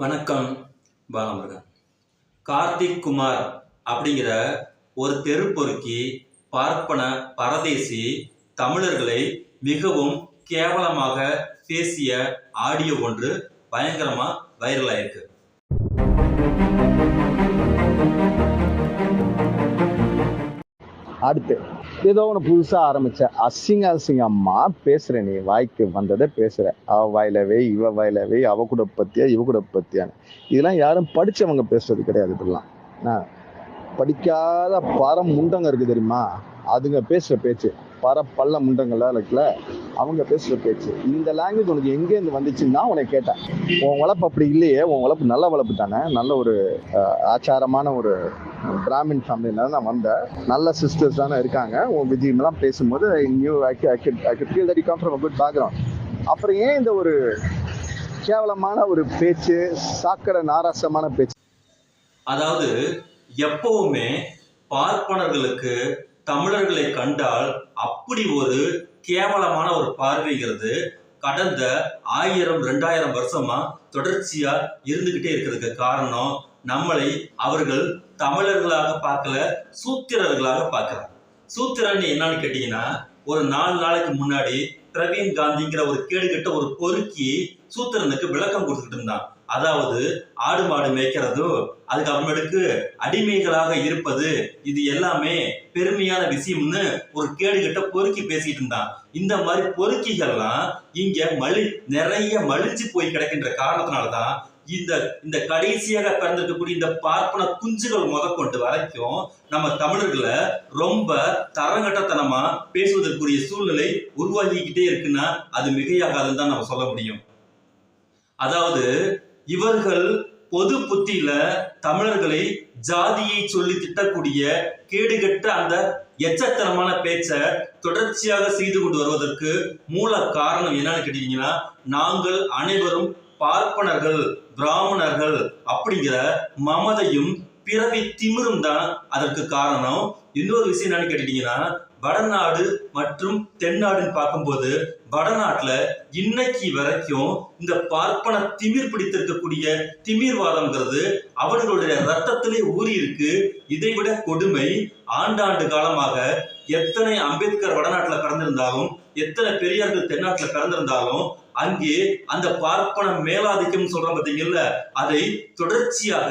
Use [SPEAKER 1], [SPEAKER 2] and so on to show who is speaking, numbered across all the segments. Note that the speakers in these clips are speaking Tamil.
[SPEAKER 1] வணக்கம் பாலமுருகன். கார்த்திக் குமார் அப்படிங்கிற ஒரு தெரு பொறுக்கி பார்ப்பன பரதேசி தமிழர்களை மிகவும் கேவலமாக பேசிய ஆடியோ ஒன்று பயங்கரமாக வைரல் ஆயிருக்கு.
[SPEAKER 2] அடுத்து ஏதோ ஒன்று புதுசாக ஆரம்பிச்ச அசிங்க அசிங்கம் அம்மா பேசுகிற நீ வாய்க்கு வந்ததை பேசுகிற அவ வாயிலவே இவ வாயிலவே அவ கூட பற்றியா இவ கூட பற்றியான்னு இதெல்லாம் யாரும் படித்தவங்க பேசுறது கிடையாது இப்படிலாம். படிக்காத பரம் முண்டங்க இருக்கு தெரியுமா? அதுங்க பேசுகிற பேச்சு பர பல்ல முண்டங்கள்லாம் இருக்குல்ல அவங்க பேசுகிற பேச்சு. இந்த லாங்குவேஜ் உனக்கு எங்கேருந்து வந்துச்சுன்னா உன்னை கேட்டேன். உன் வளர்ப்பு அப்படி இல்லையே உன் வளர்ப்பு நல்ல வளர்ப்பு தானே நல்ல ஒரு ஆச்சாரமான ஒரு பிராமின் ஃபேமிலியில தான் நான் வந்தேன். நல்ல சிஸ்டர்ஸ் தானே இருக்காங்க. உன் விஜயம்லாம் பேசும்போது new I could feel that come from from a அப்புறம் ஏன் இந்த ஒரு கேவலமான ஒரு பேச்சு சாக்கடை நாராசமான பேச்சு?
[SPEAKER 1] அதாவது எப்பவுமே பார்ப்பனர்களுக்கு தமிழர்களை கண்டால் அப்படி ஒரு கேவலமான ஒரு பார்வைங்கிறது கடந்த ஆயிரம் ரெண்டாயிரம் வருஷமா தொடர்ச்சியா இருந்துகிட்டே இருக்கிறதுக்கு காரணம் நம்மளை அவர்கள் தமிழர்களாக பார்க்கல சூத்திரர்களாக பார்க்கறாங்க. சூத்திரன் என்னன்னு கேட்டீங்கன்னா ஒரு நாலு நாளைக்கு முன்னாடி பிரவீன் காந்திங்கிற ஒரு கேடுகிட்ட ஒரு பொறுக்கி சூத்திரனுக்கு விளக்கம் கொடுத்துட்டு இருந்தான். அதாவது ஆடு மாடு மேய்க்கிறதும் அதுக்கப்புறமேட்டுக்கு அடிமைகளாக இருப்பது இது எல்லாமே பெருமையான விஷயம்னு ஒரு கேடுகிட்ட பொறுக்கி பேசிட்டு இருந்தான். இந்த மாதிரி பொறுக்கிகள்லாம் இங்க மலி நிறைய மலிஞ்சு போய் கிடக்கின்ற காரணத்தினாலதான் இந்த இந்த கடைசியாக பிறந்திருக்கக்கூடிய இந்த பார்ப்பன குஞ்சுகள் முதற்கொண்டு வரைக்கும் நம்ம தமிழர்களை ரொம்ப தரங்கட்டத்தனமா பேசுவதற்குரிய சூழ்நிலை உருவாகிக்கிட்டே இருக்குன்னா அது மிகையாகாதுன்னு தான் நம்ம சொல்ல முடியும். அதாவது இவர்கள் பொது புத்தியில தமிழர்களை ஜாதியை சொல்லி திட்டக்கூடிய கேடுகட்ட அந்த எச்சத்தனமான பேச்சை தொடர்ச்சியாக செய்து கொண்டு வருவதற்கு மூல காரணம் என்னன்னு கேட்டீங்கன்னா நாங்கள் அனைவரும் பார்ப்பனர்கள். பிராமணர்கள் அப்படிங்கிற மமதையும் பிறவி திமிரும் தான் அதற்கு காரணம். இன்னொரு விஷயம் என்னன்னு கேட்டீங்கன்னா வடநாடு மற்றும் தென்னாடுன்னு பார்க்கும்போது வடநாட்டுல இன்னைக்கு வரைக்கும் இந்த பார்ப்பன திமிர் பிடித்திருக்கக்கூடிய திமிர்வாதம்ங்கிறது அவர்களுடைய ரத்தத்திலே ஊறி இருக்கு இதை விட கொடுமை ஆண்டாண்டு காலமாக எத்தனை அம்பேத்கர் வடநாட்டுல பிறந்திருந்தாலும் எத்தனை பெரியார்கள் தென்னாட்டுல பிறந்திருந்தாலும் அங்கே அந்த பார்ப்பன மேலாதிக்கம் சொல்றோம் பார்த்தீங்கல்ல அதை தொடர்ச்சியாக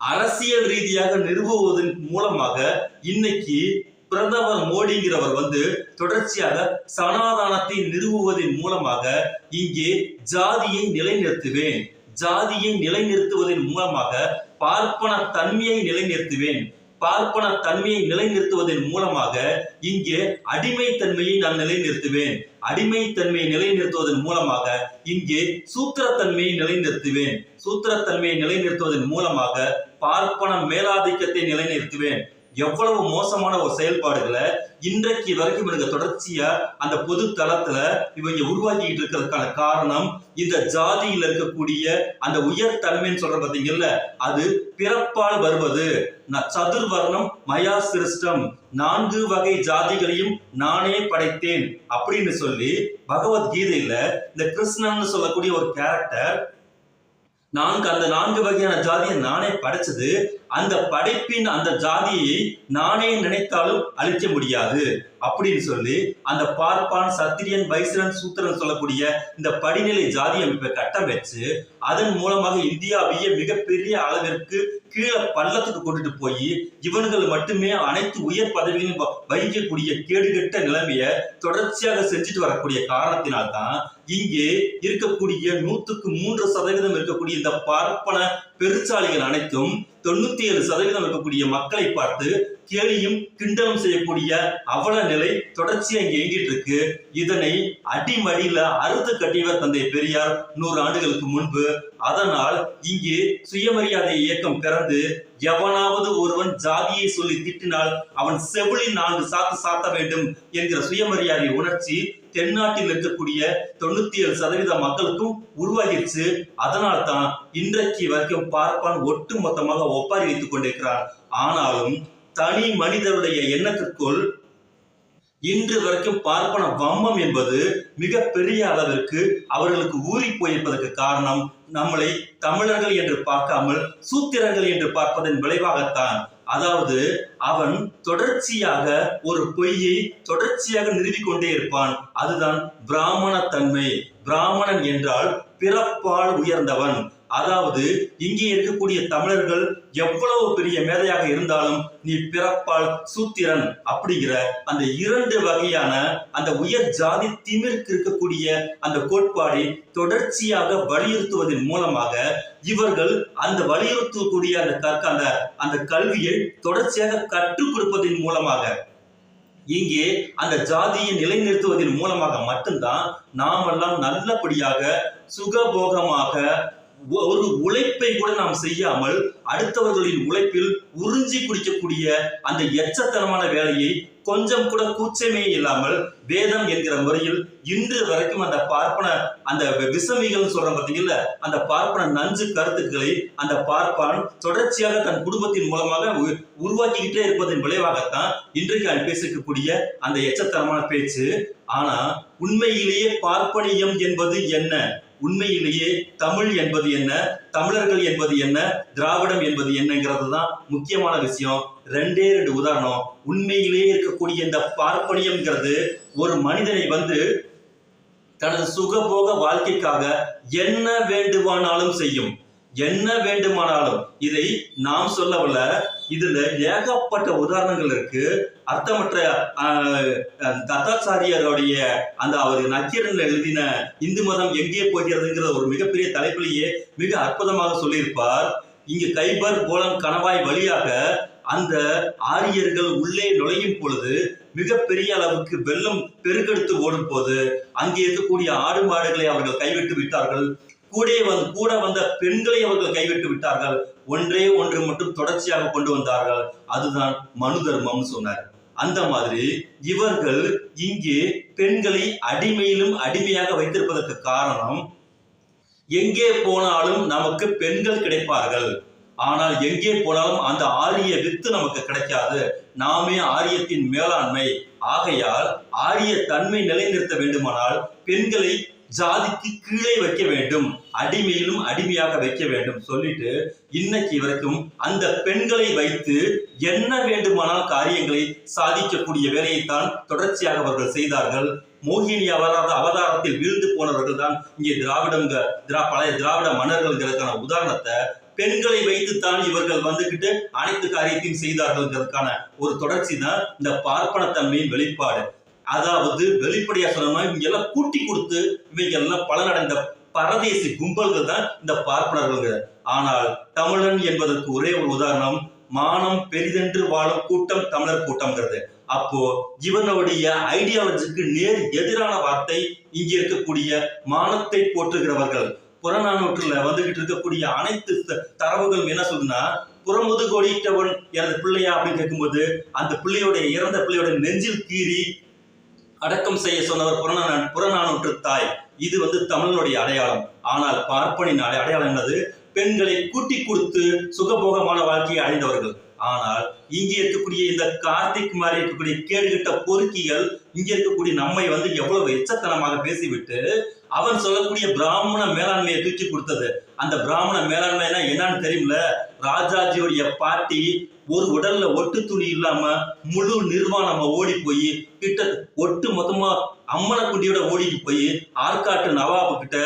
[SPEAKER 1] அரசியல் ரீதியாக நிறுவுவதன் மூலமாக இன்னைக்கு பிரதமர் மோடிங்கிறவர் வந்து தொடர்ச்சியாக சனாதானத்தை நிறுவுவதன் மூலமாக இங்கே ஜாதியை நிலைநிறுத்துவேன். ஜாதியை நிலைநிறுத்துவதன் மூலமாக பார்ப்பன தன்மையை நிலைநிறுத்துவேன். பார்ப்பன தன்மையை நிலைநிறுத்துவதன் மூலமாக இங்கே அடிமைத்தன்மையை நான் நிலைநிறுத்துவேன். அடிமைத்தன்மையை நிலைநிறுத்துவதன் மூலமாக இங்கே சூத்திரத்தன்மையை நிலைநிறுத்துவேன். சூத்திரத்தன்மையை நிலைநிறுத்துவதன் மூலமாக பார்ப்பன மேலாதிக்கத்தை நிலைநிறுத்துவேன். எவ்வளவு மோசமான ஒரு செயல்பாடுகளை இன்றைக்கு வரைக்கும் இவங்க தொடர்ச்சியா அந்த பொது தளத்துல இவங்க உருவாக்கிட்டு இருக்கிறதுக்கான காரணம் இந்த ஜாதியில் இருக்கக்கூடிய அந்த உயர் தன்மைன்னு சொல்ற பாத்தீங்கல்ல அது பிறப்பால் வருவது. நான் சதுர்வர்ணம் மயா சிருஷ்டம் நான்கு வகை ஜாதிகளையும் நானே படைத்தேன் அப்படின்னு சொல்லி பகவத்கீதையில இந்த கிருஷ்ணன் சொல்லக்கூடிய ஒரு கேரக்டர் நான்கு அந்த நான்கு வகையான ஜாதியை நானே படைச்சது அந்த படைப்பின் அந்த ஜாதியை நானே நினைத்தாலும் அழிக்க முடியாது. அப்படின்னு சொல்லி அந்த பார்ப்பான் சத்திரியன் வைசிரன் சூத்திரன் சொல்லக்கூடிய இந்த படிநிலை ஜாதி அமைப்பை கட்டமைச்சு அதன் மூலமாக இந்தியாவையே மிகப்பெரிய அளவிற்கு கீழே பள்ளத்துக்கு கொண்டுட்டு போய் இவன்கள் மட்டுமே அனைத்து உயர் பதவிகளையும் வகிக்கக்கூடிய கேடுகட்ட நிலைமையை தொடர்ச்சியாக செஞ்சுட்டு வரக்கூடிய காரணத்தினால்தான் இங்கே இருக்கக்கூடிய நூத்துக்கு மூன்று சதவீதம் இருக்கக்கூடிய இந்த பார்ப்பன பெருச்சாலிகள் அனைத்தும் தொண்ணூத்தி ஏழு சதவீதம் இருக்கக்கூடிய மக்களை பார்த்து கேலியும் கிண்டலும் செய்யக்கூடிய அவல நிலை தொடர்ச்சியா இங்க இயங்கிட்டு இருக்கு. இதனை அடிமடியில அறுத்து கட்டியவர் தந்தை பெரியார் நூறு ஆண்டுகளுக்கு முன்பு. அதனால் இங்கே சுயமரியாதை இயக்கம் பிறந்து எவனாவது ஒருவன் ஜாதியை சொல்லி திட்டினால் அவன் செவிலில் நான்கு சாத்து சாத்த வேண்டும் என்கிற சுயமரியாதை உணர்ச்சி தென்னாட்டில் இருக்கக்கூடிய தொண்ணூத்தி ஏழு சதவீத மக்களுக்கும் உருவாகிருச்சு. அதனால் தான் இன்றைக்கு வரைக்கும் பார்ப்பான் ஒட்டு மொத்தமாக ஒப்பாரி வைத்துக் கொண்டிருக்கிறார் ஆனாலும் தனி மனிதருடைய எண்ணத்திற்குள் இன்று வரைக்கும் பார்ப்பன வம்மம் என்பது மிக பெரிய அளவிற்கு அவர்களுக்கு ஊறி போயிருப்பதற்கு காரணம் நம்மளை தமிழர்கள் என்று பார்க்காமல் சூத்திரர்கள் என்று பார்ப்பதன் விளைவாகத்தான். அதாவது அவன் தொடர்ச்சியாக ஒரு பொய்யை தொடர்ச்சியாக நிறுவிக்கொண்டே இருப்பான். அதுதான் பிராமண தன்மை பிராமணன் என்றால் பிறப்பால் உயர்ந்தவன். அதாவது இங்கே இருக்கக்கூடிய தமிழர்கள் எவ்வளவு பெரிய மேதையாக இருந்தாலும் நீ பிறப்பால் சூத்திரன் அப்படிங்கிற அந்த இரண்டு வகையான அந்த உயர் ஜாதி திமிருக்கு இருக்கக்கூடிய அந்த கோட்பாடை தொடர்ச்சியாக வலியுறுத்துவதன் மூலமாக இவர்கள் அந்த வலியுறுத்தக்கூடிய அந்த கற்க அந்த அந்த கல்வியை தொடர்ச்சியாக கற்றுக் கொடுப்பதன் மூலமாக இங்கே அந்த ஜாதியை நிலைநிறுத்துவதன் மூலமாக மட்டும்தான் நாமெல்லாம் நல்லபடியாக சுகபோகமாக ஒரு உழைப்பை கூட நாம் செய்யாமல் அடுத்தவர்களின் உழைப்பில் உறிஞ்சி குடிக்கக்கூடிய அந்த எச்சத்தனமான வேலையை கொஞ்சம் கூட கூச்சமே இல்லாமல் வேதம் என்கிற முறையில் இன்று வரைக்கும் அந்த பார்ப்பன அந்த விசமிகள் சொல்றோம் பார்த்தீங்கல்ல அந்த பார்ப்பன நஞ்சு கருத்துக்களை அந்த பார்ப்பான் தொடர்ச்சியாக தன் குடும்பத்தின் மூலமாக உ- உருவாக்கிக்கிட்டே இருப்பதன் விளைவாகத்தான் இன்றைக்கு அவன் பேசிக்கக்கூடிய அந்த எச்சத்தனமான பேச்சு. ஆனா உண்மையிலேயே பார்ப்பனியம் என்பது என்ன? உண்மையிலேயே தமிழ் என்பது என்ன தமிழர்கள் என்பது என்ன திராவிடம் என்பது என்னங்கிறது தான் முக்கியமான விஷயம். ரெண்டே ரெண்டு உதாரணம். உண்மையிலேயே இருக்கக்கூடிய இந்த பார்ப்பனியம்ங்கிறது ஒரு மனிதனை வந்து தனது சுகபோக வாழ்க்கைக்காக என்ன வேண்டுமானாலும் செய்யும். என்ன வேண்டுமானாலும். இதை நாம் சொல்லவில்லை. இதுல ஏகப்பட்ட உதாரணங்கள் இருக்கு. அர்த்தமற்ற ஆஹ், தத்தாச்சாரியருடைய அந்த அவர் நக்கீரன் எழுதின இந்து மதம் எங்கே போகிறதுங்கிற ஒரு மிகப்பெரிய தலைப்பிலேயே மிக அற்புதமாக சொல்லியிருப்பார். இங்கு கைபர் கோலம் கணவாய் வழியாக அந்த ஆரியர்கள் உள்ளே நுழையும் பொழுது மிகப்பெரிய அளவுக்கு வெள்ளம் பெருக்கெடுத்து ஓடும் போது அங்கே இருக்கக்கூடிய ஆடு மாடுகளை அவர்கள் கைவிட்டு விட்டார்கள். கூட வந்து கூட வந்த பெண்களை அவர்கள் கைவிட்டு விட்டார்கள். ஒன்றே ஒன்று மட்டும் தொடர்ச்சியாக கொண்டு வந்தார்கள். அதுதான் மனு தர்மம்னு சொன்னார். அந்த மாதிரி இவர்கள் இங்கே பெண்களை அடிமையிலும் அடிமையாக வைத்திருப்பதற்கு காரணம் எங்கே போனாலும் நமக்கு பெண்கள் கிடைப்பார்கள். ஆனால் எங்கே போனாலும் அந்த ஆரிய வித்து நமக்கு கிடைக்காது. நாமே ஆரியத்தின் மேலாண்மை. ஆகையால் ஆரிய தன்மை நிலைநிறுத்த வேண்டுமானால் பெண்களை ஜாதிக்கு கீழே வைக்க வேண்டும். அடிமையிலும் அடிமையாக வைக்க வேண்டும். சொல்லிட்டு இன்னைக்கு வரைக்கும் அந்த பெண்களை வைத்து என்ன வேண்டுமானால் காரியங்களை சாதிக்கக்கூடிய வேலையைத்தான் தொடர்ச்சியாக அவர்கள் செய்தார்கள். மோகினி அவராத அவதாரத்தில் வீழ்ந்து போனவர்கள் தான் இங்கே திராவிடங்க திரா பழைய திராவிட மன்னர்கள்ங்கிறதுக்கான உதாரணத்தை பெண்களை வைத்துத்தான் இவர்கள் வந்துகிட்டு அனைத்து காரியத்தையும் செய்தார்கள்ங்கிறதுக்கான ஒரு தொடர்ச்சி தான் இந்த பார்ப்பனத்தன்மையின் வெளிப்பாடு. அதாவது வெளிப்படையா சொன்னோம்னா இவங்க எல்லாம் கூட்டி கொடுத்து இவங்க எல்லாம் பலனடைந்த பரதேசி கும்பல்கள் தான் இந்த பார்ப்பனர்கள் ஆனால் தமிழன் என்பதற்கு ஒரே ஒரு உதாரணம் மானம் பெரிதென்று வாழும் கூட்டம் தமிழர் கூட்டம்ங்கிறது. அப்போ இவனுடைய ஐடியாலஜிக்கு நேர் எதிரான வார்த்தை இங்க இருக்கக்கூடிய மானத்தை போற்றுகிறவர்கள். புறநானூற்றுல வந்துகிட்டு இருக்கக்கூடிய அனைத்து த- தரவுகளும் என்ன சொல்லுதுன்னா புறமுது கோடிட்டவன் எனது பிள்ளையா? அப்படின்னு கேட்கும்போது அந்த பிள்ளையோட இறந்த பிள்ளையோட நெஞ்சில் கீறி அடக்கம் செய்ய சொன்னவர் புறநானூ புறநானூற்று தாய். இது வந்து தமிழனுடைய அடையாளம். ஆனால் பார்ப்பனின் அடை- அடையாளம் என்பது பெண்களை கூட்டி கொடுத்து சுகபோகமான வாழ்க்கையை அடைந்தவர்கள். ஆனால் இங்கே இருக்கக்கூடிய இந்த கார்த்திக் மாதிரி இருக்கக்கூடிய கேடுகிட்ட பொறுக்கிகள் இங்கே இருக்கக்கூடிய நம்மை வந்து எவ்வளவு எச்சத்தனமாக பேசிவிட்டு அவன் சொல்லக்கூடிய பிராமண மேலாண்மையை தூக்கி கொடுத்தது. அந்த பிராமண மேலாண்மைனா என்னன்னு தெரியும்ல? ராஜாஜியுடைய பாட்டி ஒரு உடல்ல ஒட்டு துணி இல்லாம முழு நிர்வாணமா ஓடி போய் கிட்ட ஒட்டு மொத்தமா அம்மனக்குண்டியோட ஓடிட்டு போய் ஆற்காட்டு நவாபு கிட்ட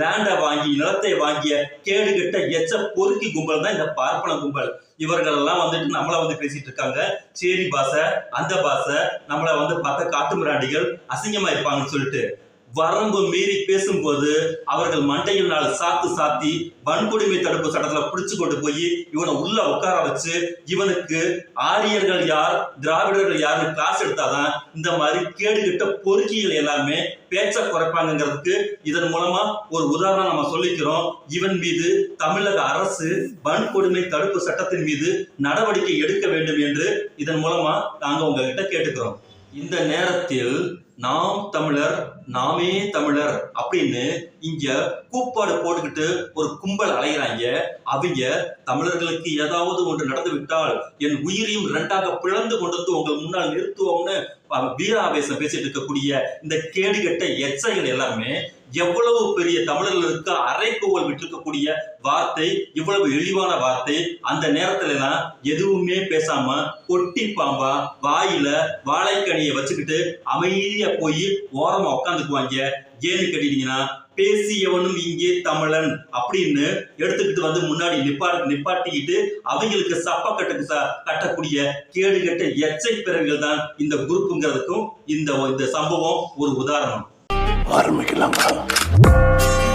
[SPEAKER 1] லேண்டை வாங்கி நிலத்தை வாங்கிய கேடு கிட்ட எச்ச பொறுக்கி கும்பல் தான் இந்த பார்ப்பன கும்பல். இவர்கள் எல்லாம் வந்துட்டு நம்மள வந்து பேசிட்டு இருக்காங்க. சேரி பாச அந்த பாச நம்மள வந்து பார்த்த காட்டு மிராண்டிகள் அசிங்கமா இருப்பாங்கன்னு சொல்லிட்டு. வரம்பு மீறி பேசும்போது அவர்கள் மண்டையில் நாள் சாத்து சாத்தி வன்கொடுமை தடுப்பு சட்டத்துல பிடிச்சு கொண்டு போய் இவனை உள்ள உட்கார வச்சு இவனுக்கு ஆரியர்கள் யார் திராவிடர்கள் யாருன்னு கிளாஸ் எடுத்தாதான் இந்த மாதிரி கேடுகிட்ட பொறுக்கிகள் எல்லாமே பேச்ச குறைப்பாங்கிறதுக்கு இதன் மூலமா ஒரு உதாரணம் நம்ம சொல்லிக்கிறோம். இவன் மீது தமிழக அரசு வன்கொடுமை தடுப்பு சட்டத்தின் மீது நடவடிக்கை எடுக்க வேண்டும் என்று இதன் மூலமா நாங்க உங்ககிட்ட கேட்டுக்கிறோம். இந்த நேரத்தில் நாம் தமிழர் நாமே தமிழர் அப்படின்னு இங்க கூப்பாடு போட்டுக்கிட்டு ஒரு கும்பல் அலைகிறாங்க அவங்க தமிழர்களுக்கு ஏதாவது ஒன்று நடந்து விட்டால் என் உயிரையும் ரெண்டாக பிளந்து கொண்டு வந்து உங்கள் முன்னால் நிறுத்துவோம்னு வீராவேசம் பேசிட்டு இருக்கக்கூடிய இந்த கேடுகட்ட எச்சைகள் எல்லாமே எவ்வளவு பெரிய தமிழர்களுக்கு அரைக்கோவல் விட்டிருக்கக்கூடிய வார்த்தை இவ்வளவு இழிவான வார்த்தை அந்த நேரத்துல எல்லாம் எதுவுமே பேசாம கொட்டி பாம்பா வாயில வாழைக்கனியை வச்சுக்கிட்டு அமைதியா போய் ஓரமா உட்காந்துக்குவாங்க ஏன்னு கேட்டீங்கன்னா பேசியவனும் இங்கே தமிழன் அப்படின்னு எடுத்துக்கிட்டு வந்து முன்னாடி நிப்பா நிப்பாட்டிக்கிட்டு அவங்களுக்கு சப்ப கட்டுக்கு கட்டக்கூடிய கேடு கட்ட எச்சை பிறவிகள் தான் இந்த குரூப்புங்கிறதுக்கும் இந்த இந்த சம்பவம் ஒரு உதாரணம்.
[SPEAKER 3] ஆரம்பிக்கலாம்.